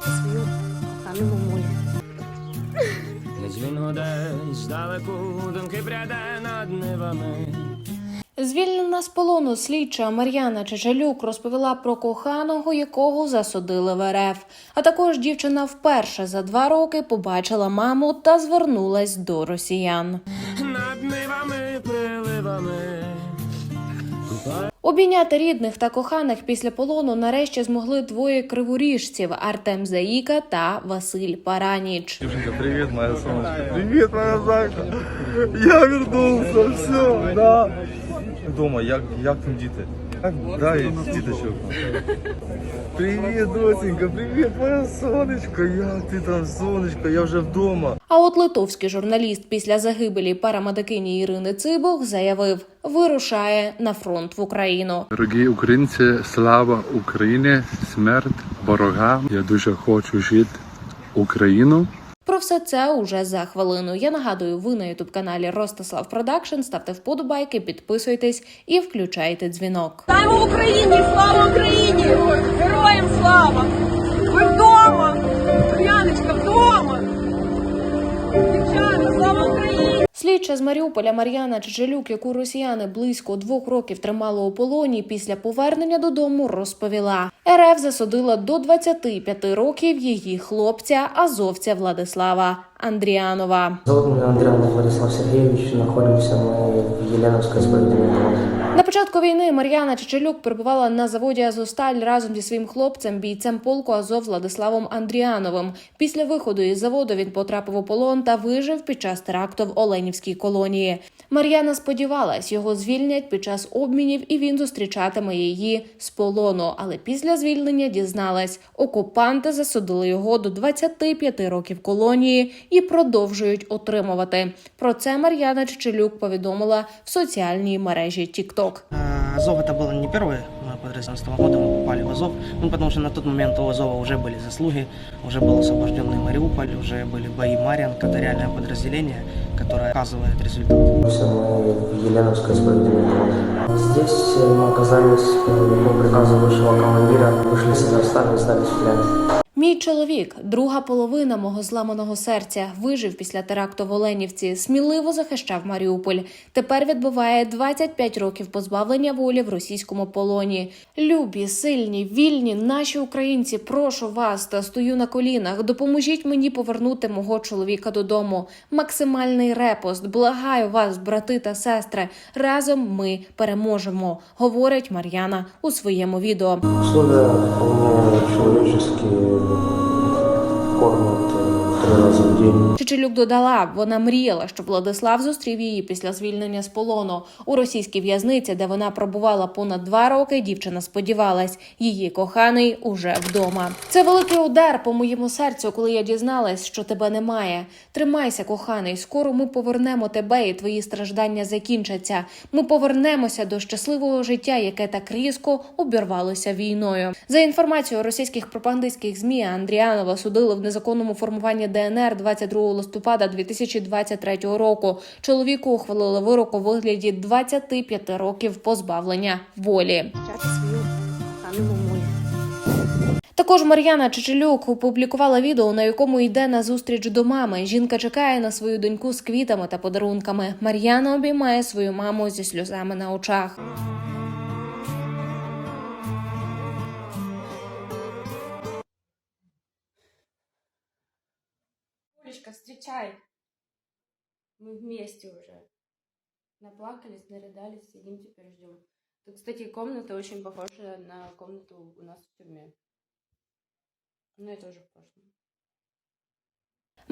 зустрічати свою кохану мамулю. Десь він гуде, думки пряде над нивами. Звільнена з полону слідча Мар'яна Чечелюк розповіла про коханого, якого засудили в РФ. А також дівчина вперше за два роки побачила маму та звернулась до росіян. Над нивами, приливами. Обійняти рідних та коханих після полону нарешті змогли двоє криворіжців Артем Заїка та Василь Параніч. Привіт, моя солнышко. Привіт, моя зайка. Я вернулся, все, да. Дома, як, як там діти? Да, і діточок. Привіт, досенька, привіт, моя сонечко. Як ти там, сонечко? Я вже вдома. А от литовський журналіст після загибелі парамедикині Ірини Цибух заявив, вирушає на фронт в Україну. Дорогі українці, слава Україні, смерть ворогам. Я дуже хочу жити Україну. Про все це уже за хвилину. Я нагадую, ви на ютуб каналі Ростислав Продакшн. Ставте вподобайки, підписуйтесь і включайте дзвінок. Слава Україні! Слава Україні! Героям слава! Ви вдома! Яночка, вдома! Дівчата, слава Україні! Слідча з Маріуполя Мар'яна Чечелюк, яку росіяни близько двох років тримали у полоні, після повернення додому розповіла. РФ засудила до 25 років її хлопця азовця Владислава Андріанова. Зовут меня Андрианов Владислав Сергійович. Знаходимося ми в исправительной колонии. На початку війни Мар'яна Чечелюк перебувала на заводі Азосталь разом зі своїм хлопцем, бійцем полку Азов Владиславом Андріановим. Після виходу із заводу він потрапив у полон та вижив під час теракту в Оленівській колонії. Мар'яна сподівалась, його звільнять під час обмінів, і він зустрічатиме її з полону. Але після звільнення дізналась, окупанти засудили його до 25 років колонії і продовжують отримувати. Про це Мар'яна Чечелюк повідомила в соціальній мережі TikTok. А, Азов это было не первое мое подразделение года, мы попали в Азов, ну потому что на тот момент у Азова уже были заслуги, уже был освобожденный Мариуполь, уже были бои Марьянка, это реальное подразделение, которое оказывает результат. Мы в Еленовской исправительной колонии. Здесь э, мы оказались э, по приказу высшего командира, вышли с Азовстали и сдались в плен. Мій чоловік, друга половина мого зламаного серця, вижив після теракту в Оленівці, сміливо захищав Маріуполь. Тепер відбуває 25 років позбавлення волі в російському полоні. Любі, сильні, вільні, наші українці, прошу вас та стою на колінах. Допоможіть мені повернути мого чоловіка додому. Максимальний репост. Благаю вас, брати та сестри. Разом ми переможемо, говорить Мар'яна у своєму відео. Условия вполне 我 три додала, вона мріяла, щоб Владислав зустрів її після звільнення з полону у російській в'язниці, де вона пробувала понад два роки. Дівчина сподівалась, її коханий уже вдома. Це великий удар по моєму серцю, коли я дізналась, що тебе немає. Тримайся, коханий. Скоро ми повернемо тебе, і твої страждання закінчаться. Ми повернемося до щасливого життя, яке так різко обірвалося війною. За інформацією російських пропагандистських змі Андріанова судили в незаконному формуванні ДНР 22 листопада 2023 року. Чоловіку ухвалили вирок у вигляді 25 років позбавлення волі. Також Мар'яна Чечелюк опублікувала відео, на якому йде на зустріч до мами. Жінка чекає на свою доньку з квітами та подарунками. Мар'яна обіймає свою маму зі сльозами на очах. Встречай. Мы вместе уже. Наплакались, нарыдались, сидим теперь ждем. Тут, кстати, комната очень похожа на комнату у нас в тюрьме. Но это уже в прошлом.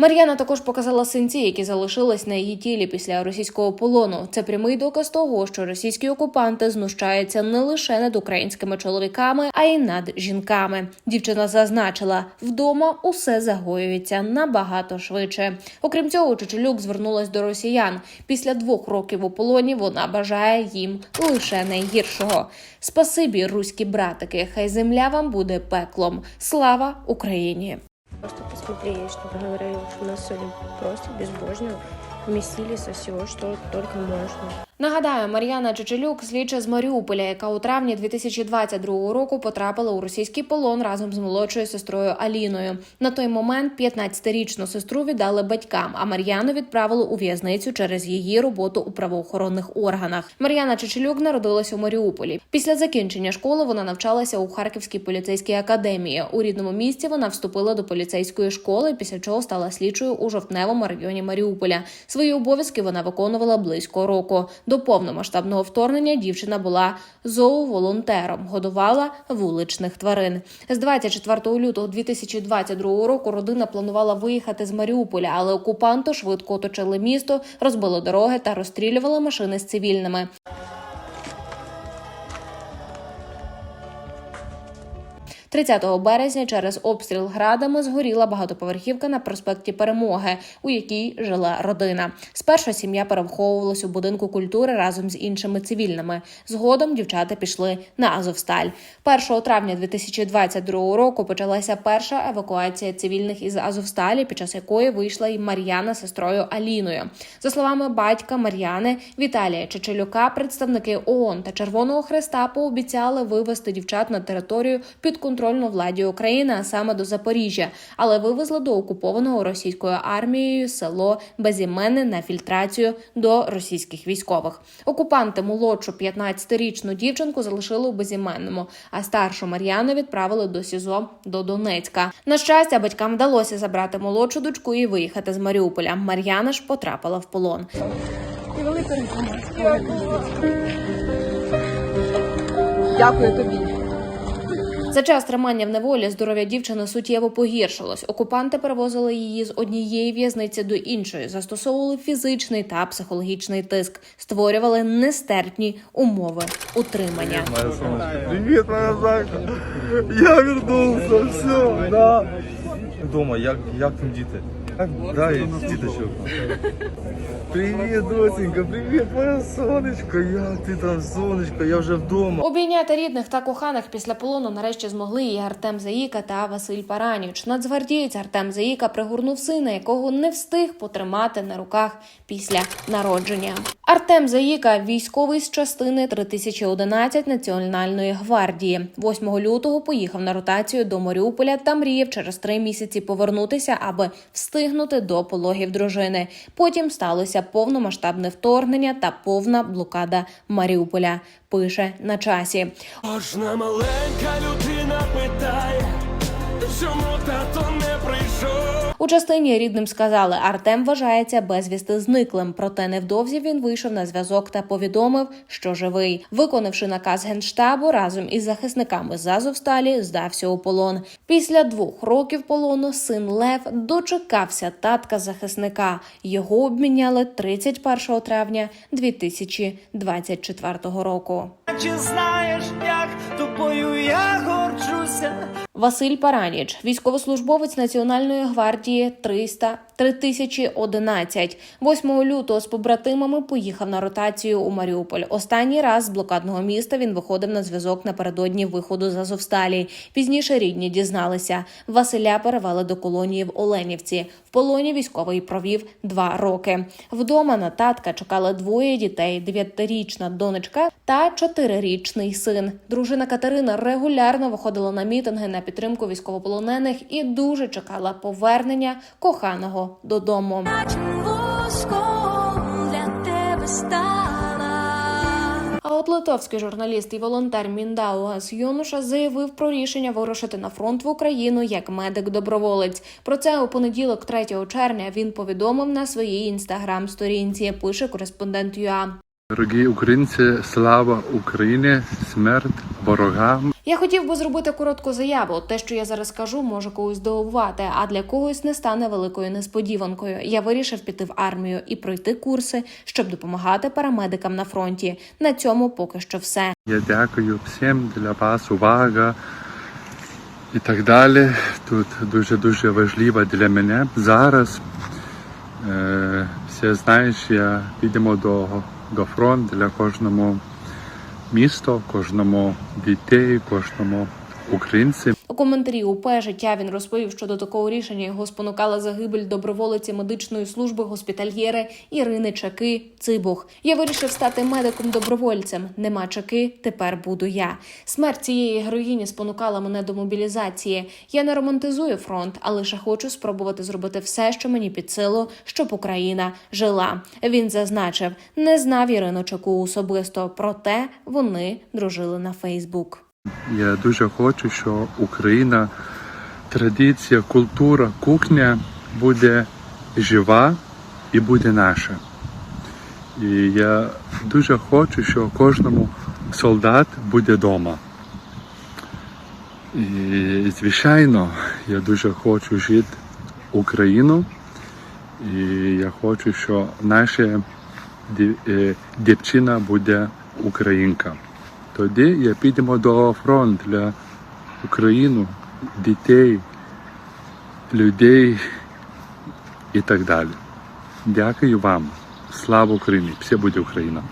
Мар'яна також показала синці, які залишились на її тілі після російського полону. Це прямий доказ того, що російські окупанти знущаються не лише над українськими чоловіками, а й над жінками. Дівчина зазначила, вдома усе загоюється набагато швидше. Окрім цього, Чечелюк звернулась до росіян. Після двох років у полоні вона бажає їм лише найгіршого. Спасибі, руські братики. Хай земля вам буде пеклом. Слава Україні! Я что-то говорила, что нас сегодня просто безбожно вместили со всего, что только можно. Нагадаю, Мар'яна Чечелюк, слідча з Маріуполя, яка у травні 2022 року потрапила у російський полон разом з молодшою сестрою Аліною. На той момент 15-річну сестру віддали батькам, а Мар'яну відправили у в'язницю через її роботу у правоохоронних органах. Мар'яна Чечелюк народилась у Маріуполі. Після закінчення школи вона навчалася у Харківській поліцейській академії. У рідному місті вона вступила до поліцейської школи, після чого стала слідчою у жовтневому районі Маріуполя. Свої обов'язки вона виконувала близько року. До повномасштабного вторгнення дівчина була зооволонтером, годувала вуличних тварин. З 24 лютого 2022 року родина планувала виїхати з Маріуполя, але окупанти швидко оточили місто, розбили дороги та розстрілювали машини з цивільними. 30 березня через обстріл градами згоріла багатоповерхівка на проспекті Перемоги, у якій жила родина. Спершу сім'я переховувалась у будинку культури разом з іншими цивільними. Згодом дівчата пішли на Азовсталь. 1 травня 2022 року почалася перша евакуація цивільних із Азовсталі, під час якої вийшла й Мар'яна сестрою Аліною. За словами батька Мар'яни Віталія Чечелюка, представники ООН та Червоного Хреста пообіцяли вивести дівчат на територію підконтрольну владі України, а саме до Запоріжжя, але вивезли до окупованого російською армією село Безіменне на фільтрацію до російських військових. Окупанти молодшу 15-річну дівчинку залишили у безіменному, а старшу Мар'яну відправили до СІЗО до Донецька. На щастя, батькам вдалося забрати молодшу дочку і виїхати з Маріуполя. Мар'яна ж потрапила в полон. Дякую тобі. За час тримання в неволі здоров'я дівчини суттєво погіршилось. Окупанти перевозили її з однієї в'язниці до іншої, застосовували фізичний та психологічний тиск, створювали нестерпні умови утримання. Моя солнышко. Моя. Я вернулся, все, да. Дома, як, як там діти? Да, діточок. Привіт, доченька, привіт, моя сонечко. Як ти там, сонечко, я вже вдома. Обійняти рідних та коханих після полону нарешті змогли і Артем Заїка та Василь Параніч. Нацгвардієць Артем Заїка пригорнув сина, якого не встиг потримати на руках після народження. Артем Заїка військовий з частини 3011 Національної гвардії. 8 лютого поїхав на ротацію до Маріуполя та мріяв через три місяці повернутися, аби встигнути до пологів дружини. Потім сталося повномасштабне вторгнення та повна блокада Маріуполя. Пише на часі. Кожна маленька людина питає, чому тато? У частині рідним сказали, Артем вважається безвісти зниклим. Проте невдовзі він вийшов на зв'язок та повідомив, що живий. Виконавши наказ генштабу разом із захисниками з здався у полон. Після двох років полону син Лев дочекався татка захисника. Його обміняли 31 травня 2024 року. Чи знаєш, як тобою я горджуся? Василь Параніч, військовослужбовець Національної гвардії 300 3011. 8 лютого з побратимами поїхав на ротацію у Маріуполь. Останній раз з блокадного міста він виходив на зв'язок напередодні виходу з Азовсталі. Пізніше рідні дізналися. Василя перевели до колонії в Оленівці. В полоні військовий провів два роки. Вдома на татка чекали двоє дітей: дев'ятирічна донечка та чотирирічний син. Дружина Катерина регулярно виходила на мітинги на підтримку військовополонених і дуже чекала повернення коханого додому. А от литовський журналіст і волонтер Міндаугас Юнуша заявив про рішення вирушити на фронт в Україну як медик-доброволець. Про це у понеділок, 3 червня, він повідомив на своїй інстаграм-сторінці. Пише кореспондент ЮА. Дорогі українці, слава Україні, смерть ворогам. Я хотів би зробити коротку заяву. Те, що я зараз кажу, може когось здивувати, а для когось не стане великою несподіванкою. Я вирішив піти в армію і пройти курси, щоб допомагати парамедикам на фронті. На цьому поки що все. Я дякую всім для вас, увага і так далі. Тут дуже дуже важливо для мене зараз. Е, всі знаєш, я підемо до, до фронт для кожному місту, кожному дітей, кожному українці. У коментарі УП життя він розповів, що до такого рішення його спонукала загибель доброволиці медичної служби госпітальєри Ірини Чаки Цибух. Я вирішив стати медиком-добровольцем. Нема чаки, тепер буду я. Смерть цієї героїні спонукала мене до мобілізації. Я не романтизую фронт, а лише хочу спробувати зробити все, що мені під силу, щоб Україна жила. Він зазначив, не знав Ірину Чаку особисто, проте вони дружили на Фейсбук. Я дуже хочу, що Україна, традиція, культура, кухня буде жива і буде наша. І я дуже хочу, що кожному солдат буде вдома. І, звичайно, я дуже хочу жити Україну. І я хочу, що наша е, дівчина буде українка. Тоді я підемо до фронту для України, дітей, людей і так далі. Дякую вам. Слава Україні! Все буде Україна!